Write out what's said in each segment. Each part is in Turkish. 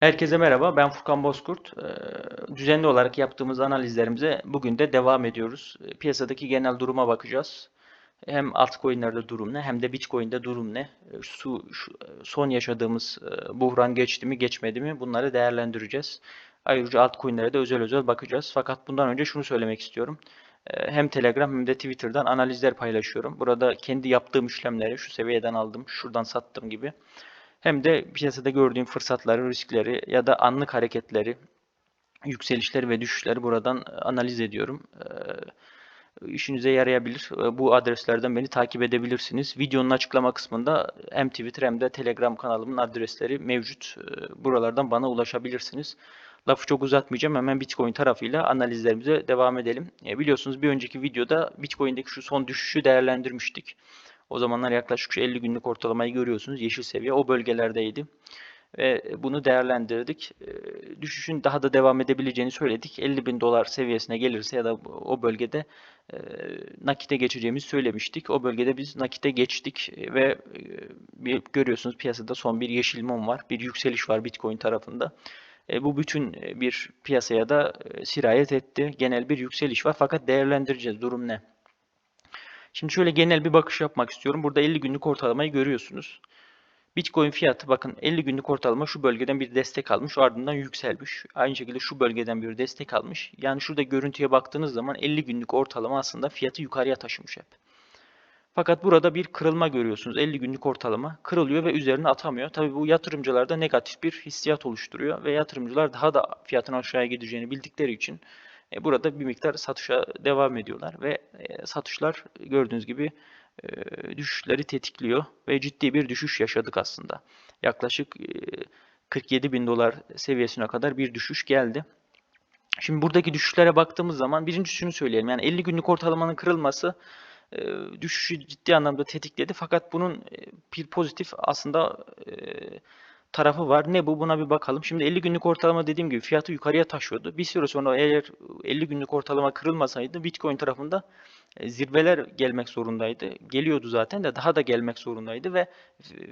Herkese merhaba, ben Furkan Bozkurt. Ee, Düzenli olarak yaptığımız analizlerimize bugün de devam ediyoruz. Ee, Piyasadaki genel duruma bakacağız. Hem altcoin'lerde durum ne, hem de Bitcoin'de durum ne? Ee, Şu, şu son yaşadığımız e, buhran geçti mi, geçmedi mi? Bunları değerlendireceğiz. Ayrıca altcoin'lere de özel özel bakacağız. Fakat bundan önce şunu söylemek istiyorum. Hem Telegram hem de Twitter'dan analizler paylaşıyorum. Burada kendi yaptığım işlemleri şu seviyeden aldım, şuradan sattım gibi hem de piyasada gördüğüm fırsatları, riskleri ya da anlık hareketleri, yükselişleri ve düşüşleri buradan e, analiz ediyorum. Ee, işinize yarayabilir. Ee, Bu adreslerden beni takip edebilirsiniz. Videonun açıklama kısmında hem Twitter hem de Telegram kanalımın adresleri mevcut. Buralardan bana ulaşabilirsiniz. Lafı çok uzatmayacağım. Hemen Bitcoin tarafıyla analizlerimize devam edelim. E, biliyorsunuz bir önceki videoda Bitcoin'deki şu son düşüşü değerlendirmiştik. O zamanlar yaklaşık şu 50 günlük ortalamayı görüyorsunuz. Yeşil seviye o bölgelerdeydi. Ve bunu değerlendirdik. E, düşüşün daha da devam edebileceğini söyledik. 50 bin dolar seviyesine gelirse ya da o bölgede e, nakite geçeceğimizi söylemiştik. O bölgede biz nakite geçtik ve e, bir, görüyorsunuz piyasada son bir yeşil mum var. Bir yükseliş var Bitcoin tarafında. E, bu bütün bir piyasaya da sirayet etti. Genel bir yükseliş var fakat değerlendireceğiz durum ne? Şimdi şöyle genel bir bakış yapmak istiyorum. Burada 50 günlük ortalamayı görüyorsunuz. Bitcoin fiyatı bakın 50 günlük ortalama şu bölgeden bir destek almış ardından yükselmiş. Aynı şekilde şu bölgeden bir destek almış. Yani şurada görüntüye baktığınız zaman 50 günlük ortalama aslında fiyatı yukarıya taşımış hep. Fakat burada bir kırılma görüyorsunuz. 50 günlük ortalama kırılıyor ve üzerine atamıyor. Tabii bu yatırımcılarda negatif bir hissiyat oluşturuyor ve yatırımcılar daha da fiyatın aşağıya gideceğini bildikleri için e, burada bir miktar satışa devam ediyorlar ve e, satışlar gördüğünüz gibi e, düşüşleri tetikliyor ve ciddi bir düşüş yaşadık aslında. Yaklaşık 47 bin dolar seviyesine kadar bir düşüş geldi. Şimdi buradaki düşüşlere baktığımız zaman birincisi şunu söyleyelim. Yani 50 günlük ortalamanın kırılması düşüşü ciddi anlamda tetikledi. Fakat bunun bir pozitif aslında tarafı var. Ne bu? Buna bir bakalım. Şimdi 50 günlük ortalama dediğim gibi fiyatı yukarıya taşıyordu. Bir süre sonra eğer 50 günlük ortalama kırılmasaydı Bitcoin tarafında e, zirveler gelmek zorundaydı. Geliyordu zaten de daha da gelmek zorundaydı ve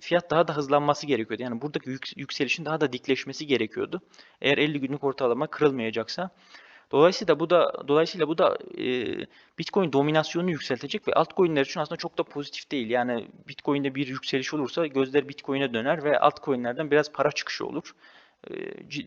fiyat daha da hızlanması gerekiyordu. Yani buradaki yükselişin daha da dikleşmesi gerekiyordu. Eğer 50 günlük ortalama kırılmayacaksa. Dolayısıyla bu da dolayısıyla bu da e, Bitcoin dominasyonunu yükseltecek ve altcoin'ler için aslında çok da pozitif değil. Yani Bitcoin'de bir yükseliş olursa gözler Bitcoin'e döner ve altcoin'lerden biraz para çıkışı olur. E,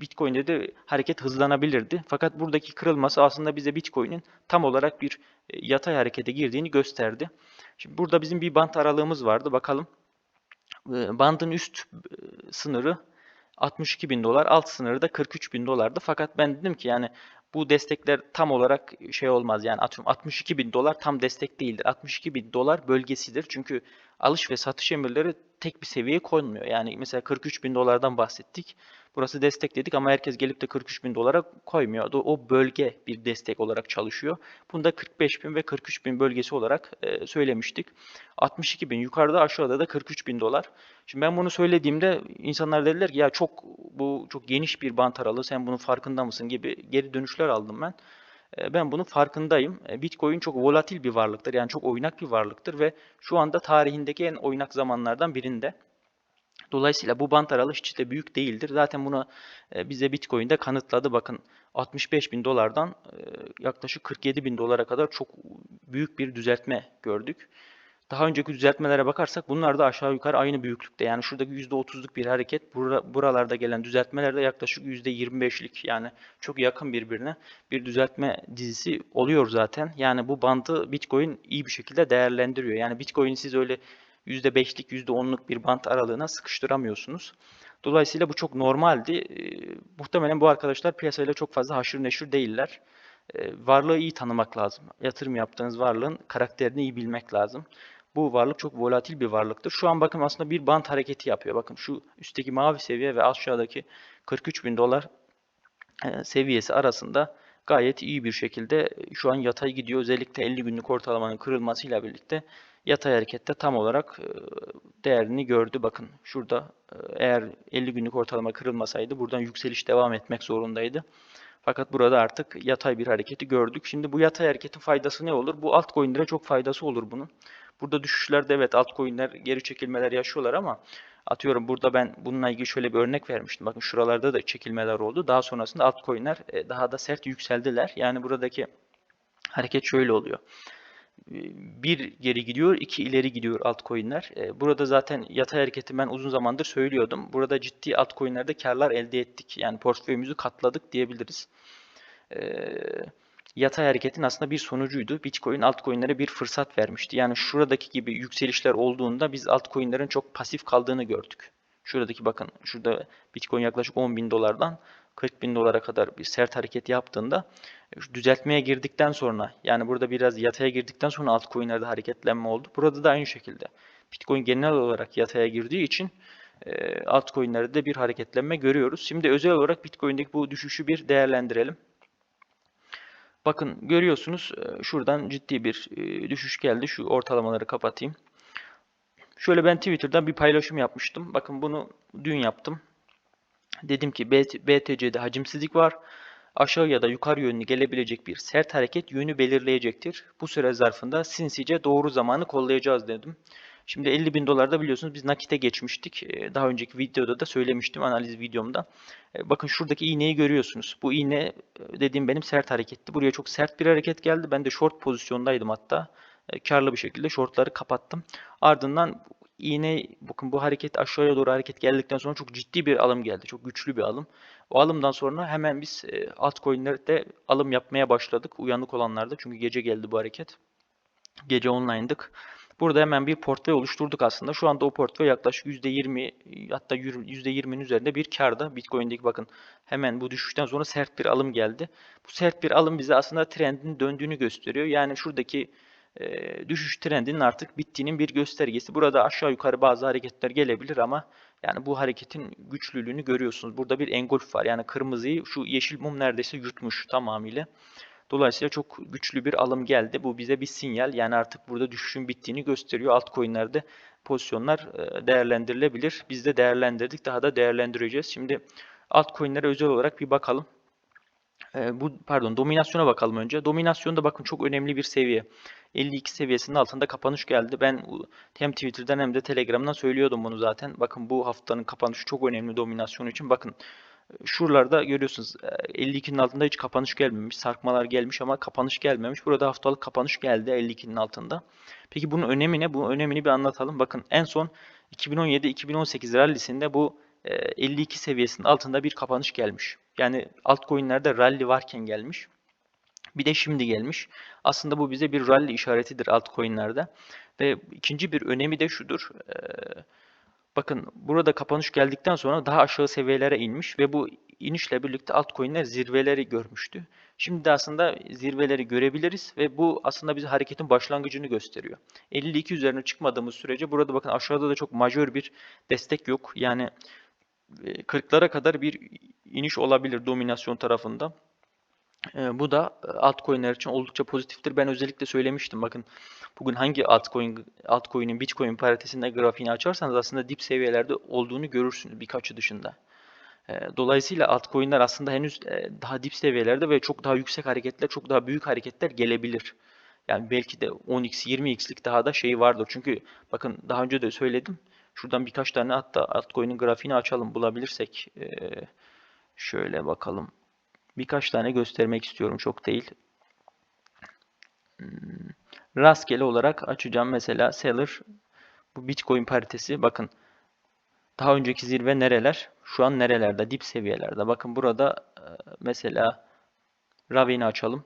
Bitcoin'de de hareket hızlanabilirdi. Fakat buradaki kırılması aslında bize Bitcoin'in tam olarak bir yatay harekete girdiğini gösterdi. Şimdi burada bizim bir band aralığımız vardı. Bakalım. E, bandın üst sınırı 62 bin dolar, alt sınırı da 43 bin dolardı. Fakat ben dedim ki yani bu destekler tam olarak şey olmaz yani atıyorum 62 bin dolar tam destek değildir. 62 bin dolar bölgesidir. Çünkü alış ve satış emirleri tek bir seviyeye konmuyor. Yani mesela 43 bin dolardan bahsettik. Burası destek dedik ama herkes gelip de 43 bin dolara koymuyor. O bölge bir destek olarak çalışıyor. Bunu da 45 bin ve 43 bin bölgesi olarak e, söylemiştik. 62 bin yukarıda aşağıda da 43 bin dolar. Şimdi ben bunu söylediğimde insanlar dediler ki ya çok bu çok geniş bir bant aralığı sen bunun farkında mısın gibi geri dönüşler aldım ben. E, ben bunun farkındayım. E, Bitcoin çok volatil bir varlıktır. Yani çok oynak bir varlıktır ve şu anda tarihindeki en oynak zamanlardan birinde. Dolayısıyla bu bant aralığı hiç de büyük değildir. Zaten bunu e, bize Bitcoin'de kanıtladı. Bakın 65 bin dolardan yaklaşık 47 bin dolara kadar çok büyük bir düzeltme gördük. Daha önceki düzeltmelere bakarsak bunlar da aşağı yukarı aynı büyüklükte. Yani şuradaki %30'luk bir hareket buralarda gelen düzeltmelerde yaklaşık %25'lik yani çok yakın birbirine bir düzeltme dizisi oluyor zaten. Yani bu bandı Bitcoin iyi bir şekilde değerlendiriyor. Yani Bitcoin'i siz öyle %5'lik %10'luk bir bant aralığına sıkıştıramıyorsunuz. Dolayısıyla bu çok normaldi. E, muhtemelen bu arkadaşlar piyasayla çok fazla haşır neşir değiller. E, varlığı iyi tanımak lazım. Yatırım yaptığınız varlığın karakterini iyi bilmek lazım. Bu varlık çok volatil bir varlıktır. Şu an bakın aslında bir bant hareketi yapıyor. Bakın şu üstteki mavi seviye ve aşağıdaki 43 bin dolar e, seviyesi arasında gayet iyi bir şekilde şu an yatay gidiyor. Özellikle 50 günlük ortalamanın kırılmasıyla birlikte yatay harekette tam olarak e, değerini gördü. Bakın şurada e, eğer 50 günlük ortalama kırılmasaydı buradan yükseliş devam etmek zorundaydı. Fakat burada artık yatay bir hareketi gördük. Şimdi bu yatay hareketin faydası ne olur? Bu altcoin'lere çok faydası olur bunun. Burada düşüşlerde evet altcoin'ler geri çekilmeler yaşıyorlar ama Atıyorum burada ben bununla ilgili şöyle bir örnek vermiştim. Bakın şuralarda da çekilmeler oldu. Daha sonrasında altcoin'ler e, daha da sert yükseldiler. Yani buradaki hareket şöyle oluyor. E, Bir geri gidiyor, iki ileri gidiyor altcoin'ler. E, Burada zaten yatay hareketi ben uzun zamandır söylüyordum. Burada ciddi altcoin'lerde karlar elde ettik. Yani portföyümüzü katladık diyebiliriz. Ee, yatay hareketin aslında bir sonucuydu. Bitcoin altcoin'lere bir fırsat vermişti. Yani şuradaki gibi yükselişler olduğunda biz altcoin'lerin çok pasif kaldığını gördük. Şuradaki bakın şurada Bitcoin yaklaşık 10 bin dolardan 40 bin dolara kadar bir sert hareket yaptığında şu düzeltmeye girdikten sonra yani burada biraz yataya girdikten sonra altcoin'lerde hareketlenme oldu. Burada da aynı şekilde. Bitcoin genel olarak yataya girdiği için e, altcoin'lerde de bir hareketlenme görüyoruz. Şimdi özel olarak Bitcoin'deki bu düşüşü bir değerlendirelim. Bakın görüyorsunuz e, şuradan ciddi bir e, düşüş geldi. Şu ortalamaları kapatayım. Şöyle ben Twitter'dan bir paylaşım yapmıştım. Bakın bunu dün yaptım. Dedim ki BTC'de hacimsizlik var. Aşağı ya da yukarı yönlü gelebilecek bir sert hareket yönü belirleyecektir. Bu süre zarfında sinsice doğru zamanı kollayacağız dedim. Şimdi 50 bin dolarda biliyorsunuz biz nakite geçmiştik. Ee, Daha önceki videoda da söylemiştim analiz videomda. Ee, Bakın şuradaki iğneyi görüyorsunuz. Bu iğne e, dediğim benim sert hareketti. Buraya çok sert bir hareket geldi. Ben de short pozisyondaydım hatta. E, Karlı bir şekilde shortları kapattım. Ardından iğne bakın bu hareket aşağıya doğru hareket geldikten sonra çok ciddi bir alım geldi. Çok güçlü bir alım. O alımdan sonra hemen biz e, altcoin'lerde alım yapmaya başladık. Uyanık olanlarda çünkü gece geldi bu hareket. Gece online'dık. Burada hemen bir portföy oluşturduk aslında. Şu anda o portföy yaklaşık %20 hatta %20'nin üzerinde bir karda. Bitcoin'deki bakın hemen bu düşüşten sonra sert bir alım geldi. Bu sert bir alım bize aslında trendin döndüğünü gösteriyor. Yani şuradaki e, düşüş trendinin artık bittiğinin bir göstergesi. Burada aşağı yukarı bazı hareketler gelebilir ama yani bu hareketin güçlülüğünü görüyorsunuz. Burada bir engulf var. Yani kırmızıyı şu yeşil mum neredeyse yutmuş tamamıyla. Dolayısıyla çok güçlü bir alım geldi. Bu bize bir sinyal. Yani artık burada düşüşün bittiğini gösteriyor. Altcoin'lerde pozisyonlar e, değerlendirilebilir. Biz de değerlendirdik. Daha da değerlendireceğiz. Şimdi altcoin'lere özel olarak bir bakalım. E, bu pardon dominasyona bakalım önce. Dominasyonda bakın çok önemli bir seviye. 52 seviyesinin altında kapanış geldi. Ben hem Twitter'dan hem de Telegram'dan söylüyordum bunu zaten. Bakın bu haftanın kapanışı çok önemli dominasyon için. Bakın Şuralarda görüyorsunuz 52'nin altında hiç kapanış gelmemiş. Sarkmalar gelmiş ama kapanış gelmemiş. Burada haftalık kapanış geldi 52'nin altında. Peki bunun önemi ne? Bunun önemini bir anlatalım. Bakın en son 2017-2018 rallisinde bu 52 seviyesinin altında bir kapanış gelmiş. Yani altcoin'lerde rally varken gelmiş. Bir de şimdi gelmiş. Aslında bu bize bir rally işaretidir altcoin'lerde. Ve ikinci bir önemi de şudur. Bakın burada kapanış geldikten sonra daha aşağı seviyelere inmiş ve bu inişle birlikte altcoin'ler zirveleri görmüştü. Şimdi de aslında zirveleri görebiliriz ve bu aslında bize hareketin başlangıcını gösteriyor. 52 üzerine çıkmadığımız sürece burada bakın aşağıda da çok majör bir destek yok. Yani 40'lara kadar bir iniş olabilir dominasyon tarafında. Bu da altcoin'ler için oldukça pozitiftir. Ben özellikle söylemiştim. Bakın bugün hangi altcoin altcoin'in Bitcoin paritesinde grafiğini açarsanız aslında dip seviyelerde olduğunu görürsünüz birkaçı dışında. Dolayısıyla altcoin'ler aslında henüz daha dip seviyelerde ve çok daha yüksek hareketler, çok daha büyük hareketler gelebilir. Yani belki de 10x, 20x'lik daha da şey vardır. Çünkü bakın daha önce de söyledim. Şuradan birkaç tane hatta altcoin'in grafiğini açalım bulabilirsek. Şöyle bakalım. Birkaç tane göstermek istiyorum. Çok değil. Hmm, rastgele olarak açacağım. Mesela Seller bu Bitcoin paritesi. Bakın daha önceki zirve nereler? Şu an nerelerde? Dip seviyelerde. Bakın burada e, mesela Raven'i açalım.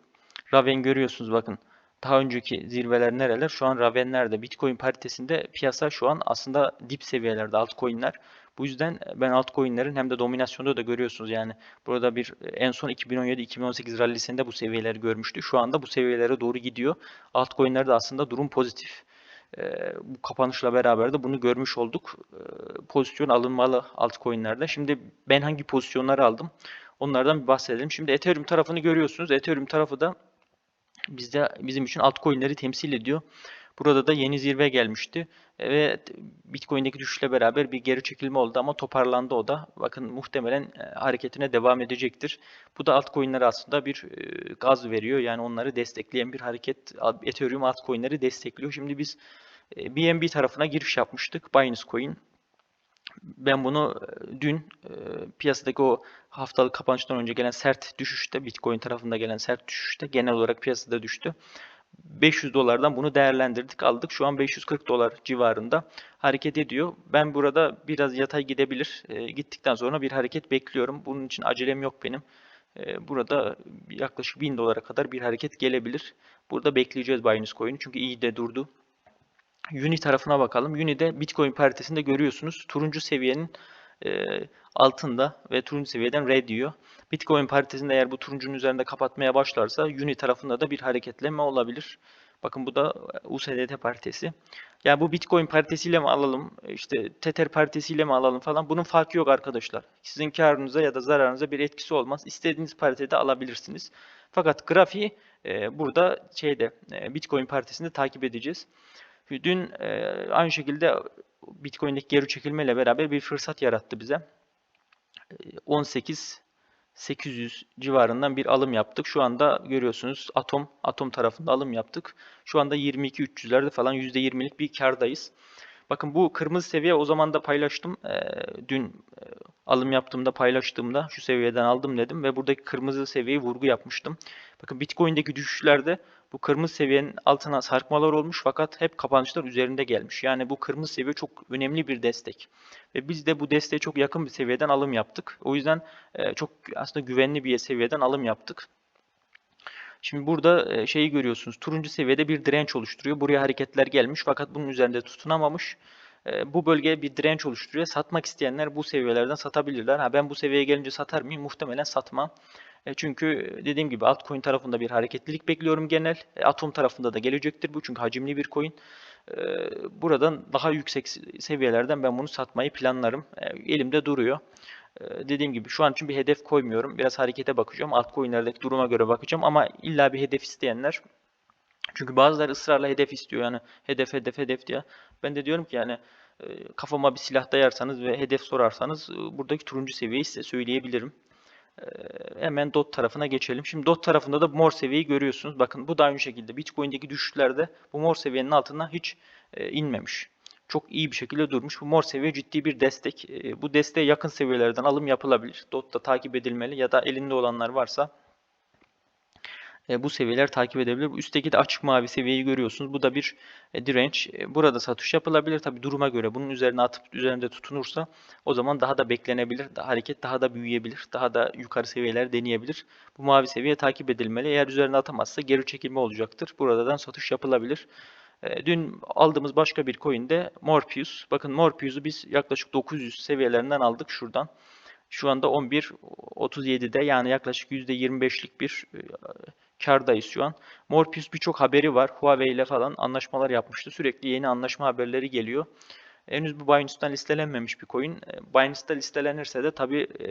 Raven görüyorsunuz bakın. Daha önceki zirveler nereler? Şu an Raven nerede? Bitcoin paritesinde piyasa şu an aslında dip seviyelerde altcoin'ler. Bu yüzden ben altcoin'lerin hem de dominasyonda da görüyorsunuz yani burada bir en son 2017-2018 rallisinde bu seviyeleri görmüştü. Şu anda bu seviyelere doğru gidiyor. Altcoin'lerde aslında durum pozitif. E, bu kapanışla beraber de bunu görmüş olduk. E, pozisyon alınmalı altcoin'lerde. Şimdi ben hangi pozisyonları aldım? Onlardan bir bahsedelim. Şimdi Ethereum tarafını görüyorsunuz. Ethereum tarafı da bizde bizim için altcoin'leri temsil ediyor. Burada da yeni zirve gelmişti ve Bitcoin'deki düşüşle beraber bir geri çekilme oldu ama toparlandı o da. Bakın muhtemelen e, hareketine devam edecektir. Bu da altcoin'lere aslında bir e, gaz veriyor. Yani onları destekleyen bir hareket. Ethereum altcoin'leri destekliyor. Şimdi biz BNB e, tarafına giriş yapmıştık. Binance Coin. Ben bunu e, dün e, piyasadaki o haftalık kapanıştan önce gelen sert düşüşte, Bitcoin tarafında gelen sert düşüşte genel olarak piyasada düştü. 500 dolardan bunu değerlendirdik, aldık. Şu an 540 dolar civarında hareket ediyor. Ben burada biraz yatay gidebilir. E, gittikten sonra bir hareket bekliyorum. Bunun için acelem yok benim. Burada yaklaşık 1000 dolara kadar bir hareket gelebilir. Burada bekleyeceğiz Binance Coin'i çünkü iyi de durdu. Uni tarafına bakalım. Uni'de Bitcoin paritesinde görüyorsunuz. Turuncu seviyenin e, altında ve turuncu seviyeden red diyor. Bitcoin paritesinde eğer bu turuncunun üzerinde kapatmaya başlarsa Uni tarafında da bir hareketleme olabilir. Bakın bu da USDT paritesi. Yani bu Bitcoin paritesiyle mi alalım, işte Tether paritesiyle mi alalım falan bunun farkı yok arkadaşlar. Sizin karınıza ya da zararınıza bir etkisi olmaz. İstediğiniz paritede alabilirsiniz. Fakat grafiği e, burada şeyde e, Bitcoin paritesinde takip edeceğiz. Dün e, aynı şekilde Bitcoin'deki geri çekilmeyle beraber bir fırsat yarattı bize. 18 800 civarından bir alım yaptık. Şu anda görüyorsunuz Atom Atom tarafında alım yaptık. Şu anda 22 300'lerde falan %20'lik bir kardayız. Bakın bu kırmızı seviye o zaman da paylaştım. E, dün e, alım yaptığımda paylaştığımda şu seviyeden aldım dedim ve buradaki kırmızı seviyeyi vurgu yapmıştım. Bakın Bitcoin'deki düşüşlerde bu kırmızı seviyenin altına sarkmalar olmuş fakat hep kapanışlar üzerinde gelmiş. Yani bu kırmızı seviye çok önemli bir destek. Ve biz de bu desteğe çok yakın bir seviyeden alım yaptık. O yüzden e, çok aslında güvenli bir seviyeden alım yaptık. Şimdi burada e, şeyi görüyorsunuz. Turuncu seviyede bir direnç oluşturuyor. Buraya hareketler gelmiş fakat bunun üzerinde tutunamamış. E, bu bölgeye bir direnç oluşturuyor. Satmak isteyenler bu seviyelerden satabilirler. Ha ben bu seviyeye gelince satar mıyım? Muhtemelen satmam. E, çünkü dediğim gibi altcoin tarafında bir hareketlilik bekliyorum genel. Atom tarafında da gelecektir bu çünkü hacimli bir coin. Buradan daha yüksek seviyelerden ben bunu satmayı planlarım. Elimde duruyor. Dediğim gibi şu an için bir hedef koymuyorum. Biraz harekete bakacağım. Altcoin'lerdeki duruma göre bakacağım ama illa bir hedef isteyenler çünkü bazıları ısrarla hedef istiyor yani hedef hedef hedef diye. Ben de diyorum ki yani kafama bir silah dayarsanız ve hedef sorarsanız buradaki turuncu seviyeyi size söyleyebilirim. Hemen DOT tarafına geçelim. Şimdi DOT tarafında da mor seviyeyi görüyorsunuz. Bakın bu da aynı şekilde Bitcoin'deki düşüşlerde bu mor seviyenin altına hiç inmemiş. Çok iyi bir şekilde durmuş. Bu mor seviye ciddi bir destek. Bu desteğe yakın seviyelerden alım yapılabilir. DOT da takip edilmeli ya da elinde olanlar varsa e, bu seviyeler takip edebilir. Üstteki de açık mavi seviyeyi görüyorsunuz. Bu da bir e, direnç. E, burada satış yapılabilir. Tabi duruma göre bunun üzerine atıp üzerinde tutunursa o zaman daha da beklenebilir. Hareket daha da büyüyebilir. Daha da yukarı seviyeler deneyebilir. Bu mavi seviye takip edilmeli. Eğer üzerine atamazsa geri çekilme olacaktır. Buradan satış yapılabilir. Dün aldığımız başka bir coin de Morpheus. Bakın Morpheus'u biz yaklaşık 900 seviyelerinden aldık şuradan. Şu anda 11.37'de yani yaklaşık %25'lik bir kardayız şu an. Morpheus birçok haberi var. Huawei ile falan anlaşmalar yapmıştı. Sürekli yeni anlaşma haberleri geliyor. Henüz bu Binance'dan listelenmemiş bir coin. E, Binance'da listelenirse de tabii e,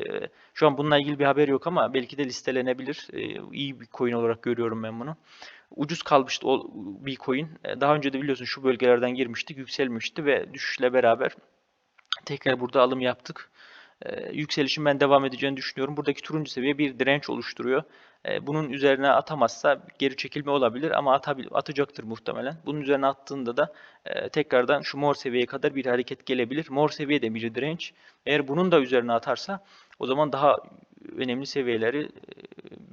şu an bununla ilgili bir haber yok ama belki de listelenebilir. E, iyi bir coin olarak görüyorum ben bunu. Ucuz kalmıştı o bir coin. Daha önce de biliyorsun şu bölgelerden girmiştik, yükselmişti ve düşüşle beraber tekrar burada alım yaptık. Yükselişin ben devam edeceğini düşünüyorum. Buradaki turuncu seviye bir direnç oluşturuyor. E, bunun üzerine atamazsa geri çekilme olabilir ama atabil atacaktır muhtemelen. Bunun üzerine attığında da e, tekrardan şu mor seviyeye kadar bir hareket gelebilir. Mor seviye de bir direnç. Eğer bunun da üzerine atarsa o zaman daha önemli seviyeleri e,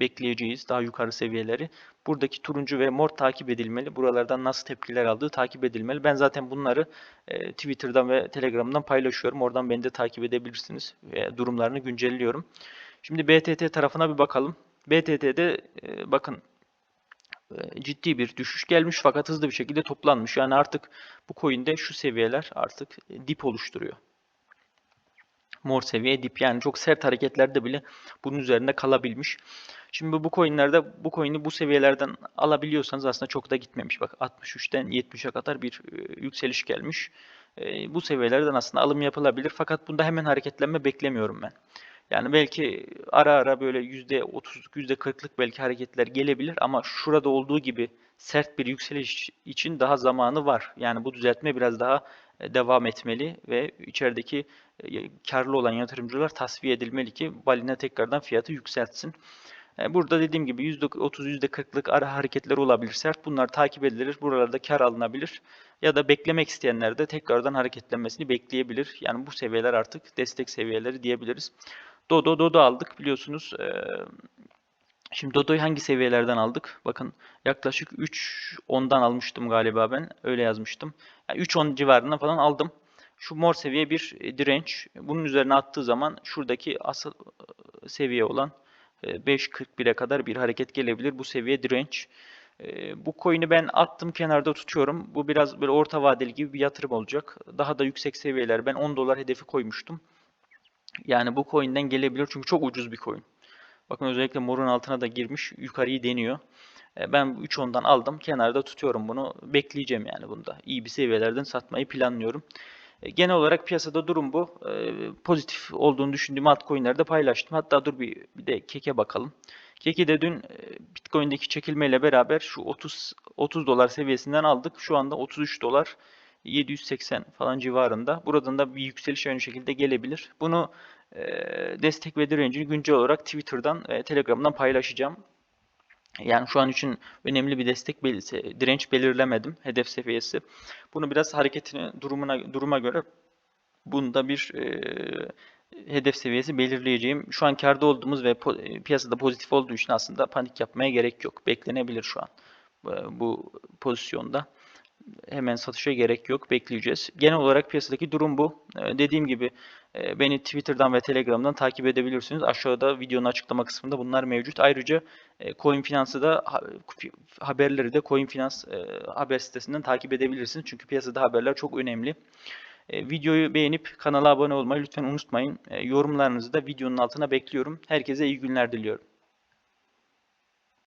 bekleyeceğiz. Daha yukarı seviyeleri. Buradaki turuncu ve mor takip edilmeli. Buralardan nasıl tepkiler aldığı takip edilmeli. Ben zaten bunları e, Twitter'dan ve Telegram'dan paylaşıyorum. Oradan beni de takip edebilirsiniz. Durumlarını güncelliyorum. Şimdi BTT tarafına bir bakalım. BTT'de e, bakın ciddi bir düşüş gelmiş fakat hızlı bir şekilde toplanmış. Yani artık bu coin'de şu seviyeler artık dip oluşturuyor. Mor seviye dip yani çok sert hareketlerde bile bunun üzerinde kalabilmiş. Şimdi bu coinlerde bu coin'i bu seviyelerden alabiliyorsanız aslında çok da gitmemiş. Bak 63'ten 70'e kadar bir yükseliş gelmiş. Bu seviyelerden aslında alım yapılabilir fakat bunda hemen hareketlenme beklemiyorum ben. Yani belki ara ara böyle %30'luk, %40'lık belki hareketler gelebilir ama şurada olduğu gibi sert bir yükseliş için daha zamanı var. Yani bu düzeltme biraz daha e, devam etmeli ve içerideki e, karlı olan yatırımcılar tasfiye edilmeli ki balina tekrardan fiyatı yükseltsin. E, Burada dediğim gibi %30, %40'lık ara hareketler olabilir. Sert bunlar takip edilir. Buralarda kar alınabilir. Ya da beklemek isteyenler de tekrardan hareketlenmesini bekleyebilir. Yani bu seviyeler artık destek seviyeleri diyebiliriz. Dodo Dodo aldık biliyorsunuz. Şimdi Dodo'yu hangi seviyelerden aldık? Bakın yaklaşık 3.10'dan almıştım galiba ben. Öyle yazmıştım. Yani 3.10 civarından falan aldım. Şu mor seviye bir e, direnç. Bunun üzerine attığı zaman şuradaki asıl e, seviye olan e, 5.41'e kadar bir hareket gelebilir. Bu seviye direnç. E, Bu coin'i ben attım kenarda tutuyorum. Bu biraz böyle orta vadeli gibi bir yatırım olacak. Daha da yüksek seviyeler. Ben 10 dolar hedefi koymuştum. Yani bu coin'den gelebilir çünkü çok ucuz bir coin. Bakın özellikle morun altına da girmiş. Yukarıyı deniyor. E, Ben 3.10'dan aldım. Kenarda tutuyorum bunu. Bekleyeceğim yani bunda. İyi bir seviyelerden satmayı planlıyorum. E, Genel olarak piyasada durum bu. E, Pozitif olduğunu düşündüğüm altcoin'lerde paylaştım. Hatta dur bir, bir de Kek'e bakalım. Kek'i de dün Bitcoin'deki çekilmeyle beraber şu 30 30 dolar seviyesinden aldık. Şu anda 33 dolar 780 falan civarında. Buradan da bir yükseliş aynı şekilde gelebilir. Bunu e, destek ve direncini güncel olarak Twitter'dan ve Telegram'dan paylaşacağım. Yani şu an için önemli bir destek belirse, direnç belirlemedim hedef seviyesi. Bunu biraz hareketini durumuna duruma göre bunda bir e, hedef seviyesi belirleyeceğim. Şu an karda olduğumuz ve po- e, piyasada pozitif olduğu için aslında panik yapmaya gerek yok. Beklenebilir şu an bu, bu pozisyonda. Hemen satışa gerek yok. Bekleyeceğiz. Genel olarak piyasadaki durum bu. Ee, dediğim gibi e, beni Twitter'dan ve Telegram'dan takip edebilirsiniz. Aşağıda videonun açıklama kısmında bunlar mevcut. Ayrıca e, Coin Finance'ı da ha- haberleri de Coin Finance e, haber sitesinden takip edebilirsiniz. Çünkü piyasada haberler çok önemli. E, videoyu beğenip kanala abone olmayı lütfen unutmayın. Yorumlarınızı da videonun altına bekliyorum. Herkese iyi günler diliyorum.